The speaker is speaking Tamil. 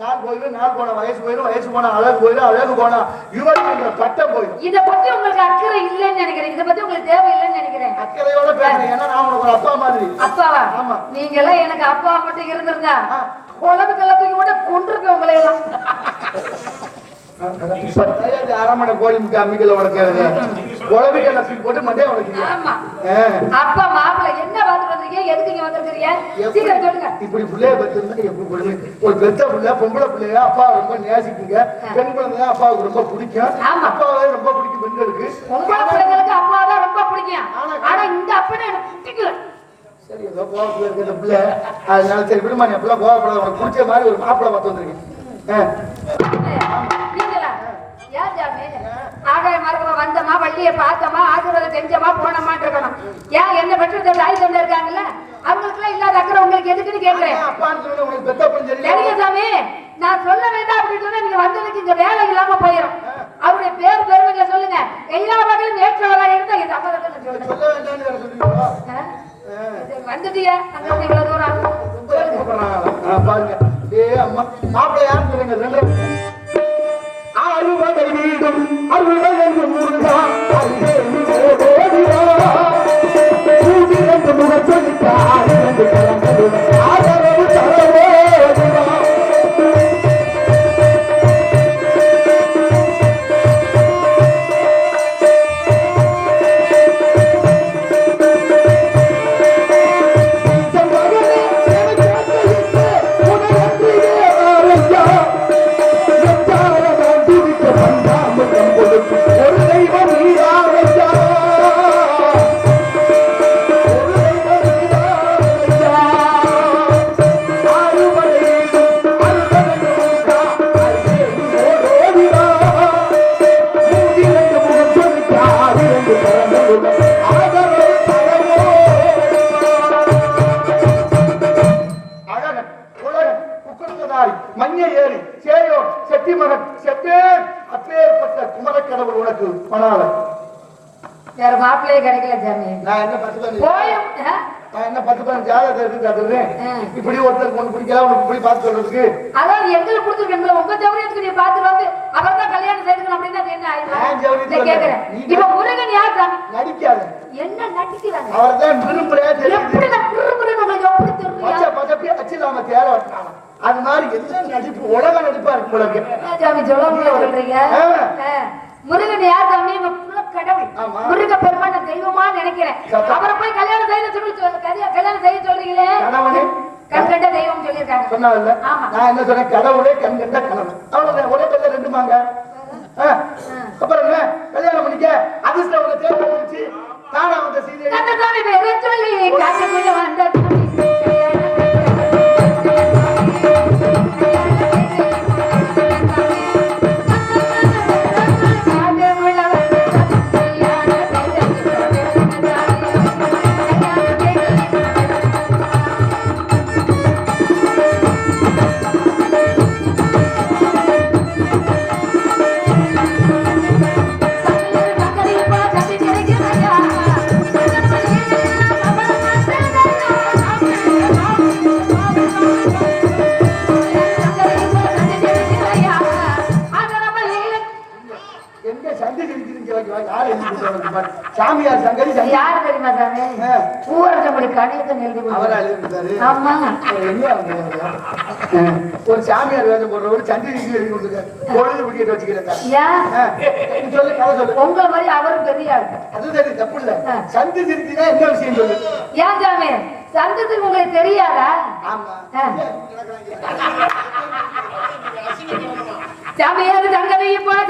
நாள் போயிடும் நாள் போன வயசு போயிடும் வயசு போன அழகு போயிடும் அழகு போனா யுவதின்ற பட்டம் போயிடும் இத பத்தி உங்களுக்கு அக்கறை இல்லைன்னு நினைக்கிறேன். இத பத்தி உங்களுக்கு தேவை இல்லைன்னு நினைக்கிறேன். அக்கறையோட பேசுறேன் ஏன்னா நான் உனக்கு ஒரு அப்பா மாதிரி. அப்பாவா ஆமா. நீங்க எல்லாம் எனக்கு அப்பா மட்டும் இருந்திருந்தா. குழம்பு கல்லத்துக்கு மட்டும் கொண்டிருப்பேன் உங்களை எல்லாம் இப்ப தயாரிச்ச அரமனை கோழி அம்மிக்கல உனக்கு குழம்பிக்கல தூக்கி போட்டு மண்டே ஆமா அப்பா மாப்பிள்ளை என்ன பார்த்துட்டு வந்திருக்கீங்க எதுக்கு இங்க வந்திருக்கிறீங்க? சீக்கிரம் சொல்லுங்க. இப்படி பிள்ளைய பெற்றிருந்தா எப்படி பிள்ளை ஒரு பெத்த பிள்ளை பொம்பளை பிள்ளைய அப்பா ரொம்ப நேசிக்குங்க. பெண் குழந்தை அப்பாவுக்கு ரொம்ப பிடிக்கும். ஆமா. அப்பாவே ரொம்ப பிடிக்கும் பெண்களுக்கு. உங்களை பிள்ளைங்களுக்கு அப்பா தான் ரொம்ப பிடிக்கும். ஆனா இந்த அப்பனை எனக்கு பிடிக்கல. சரி ஏதோ கோவத்துல இருக்க இந்த பிள்ளை. அதனால சரி விடுமா நீ அப்படிலாம் கோவப்படாத. உனக்கு பிடிச்ச மாதிரி ஒரு மாப்பிள்ளை பார்த்து வந்திருக்கேன். ஆகாய மரத்துல வந்தமா வள்ளிய பார்த்தமா ஆசீர்வாதம் செஞ்சமா போனமான்னு இருக்கணும். ஏன் என்ன பெற்று தாய் தந்தை இருக்காங்கல்ல? அவங்களுக்கு எல்லாம் இல்லாத அக்கறை உங்களுக்கு எதுக்குன்னு பிள்ளை சரிங்க சாமி. நான் சொல்ல வேண்டாம் அப்படின்னு நீங்க வந்ததுக்கு இங்க வேலை இல்லாம போயிடும் அவருடைய பேர் பெருமைகளை சொல்லுங்க. எல்லா வகையிலும் ஏற்றவராக இருந்தா இது அப்பதான் சொல்லுங்க வந்துட்டியா அங்க இவ்வளவு தூரம் பாருங்க. ஏ அம்மா. மாப்பிள்ளை யாருன்னு சொல்லுங்க வீடும் குக்குரந்தாரி மஞ்ச ஏறி சேயோன் செட்டிமகன் செப்பேன் அப்பேற்பட்ட குமரக்கடவுள் உனக்கு மணாளன். வேற மாப்பிள்ளையே கிடைக்கல சாமி. நான் என்ன பத்து பதினஞ்சு? நான் என்ன பத்து பதினஞ்சு ஜாதகத்தை எடுத்து. இப்படி ஒருத்தர் கொண்டு பிடிக்கல உனக்கு இப்படி பார்த்து சொல்றதுக்கு. அதாவது எங்களுக்கு கொடுத்துருக்கீங்களா உங்க சௌரியத்துக்கு நீ பார்த்து வந்து அவர் தான் கல்யாணம் செய்துக்கணும் அப்படின்னு என்ன ஆயிடுச்சு இப்ப முருகன் யார் சாமி? நடிக்காத. என்ன நடிக்கிறாங்க? அவர் தான் விரும்புறே எப்படி நான் புருமுருன்னு உங்களுக்கு எப்படி தெரியும்? பச்சை பச்சப்பே அச்சிலாம தேர வட்டாங்க அது மாதிரி என்ன நடிப்பு உலக நடிப்பா இருக்கு உங்களுக்கு சாமி சொல்ல சொல்றீங்க. முருகன் யார் சாமி? கடவுள். முருக பெருமான் தெய்வமா நினைக்கிறேன். அவரை போய் கல்யாணம் செய்ய சொல்லி சொல்லு- கல்யா- கல்யாணம் செய்ய சொல்றீங்களே? கணவனே. கண் கண்ட தெய்வம் சொல்லியிருக்காங்க. ஆமா. நான் என்ன சொன்னேன்? கடவுளே கண் கண்ட கணவன். அவ்வளவுதான். ஒரே கல்ல ரெண்டு மாங்க சாமியார் சங்கரி யாரு தெரியுமா சாமி. பூவரசம்படி கணேசன் எழுதி அவரா. எழுதிருந்தாரு ஆமா. ஒரு சாமியார் வேலை போடுறவர் சந்தி சிரிக்கி எழுதி கொடுத்துருக்காரு. பொழுது விக்கெட் வச்சுக்கிறேன் சொல்லு கதை சொல்லு. உங்களை மாதிரி அவரும் பெரிய ஆள் அது சரி தப்பு இல்ல. சந்தி சிரிச்சினா என்ன விஷயம் சொல்லு? ஏன் சாமி? சந்தத்துக்கு உங்களுக்கு தெரியாதா? ஆமா. ஆ. சாமியார் தங்கவையை போல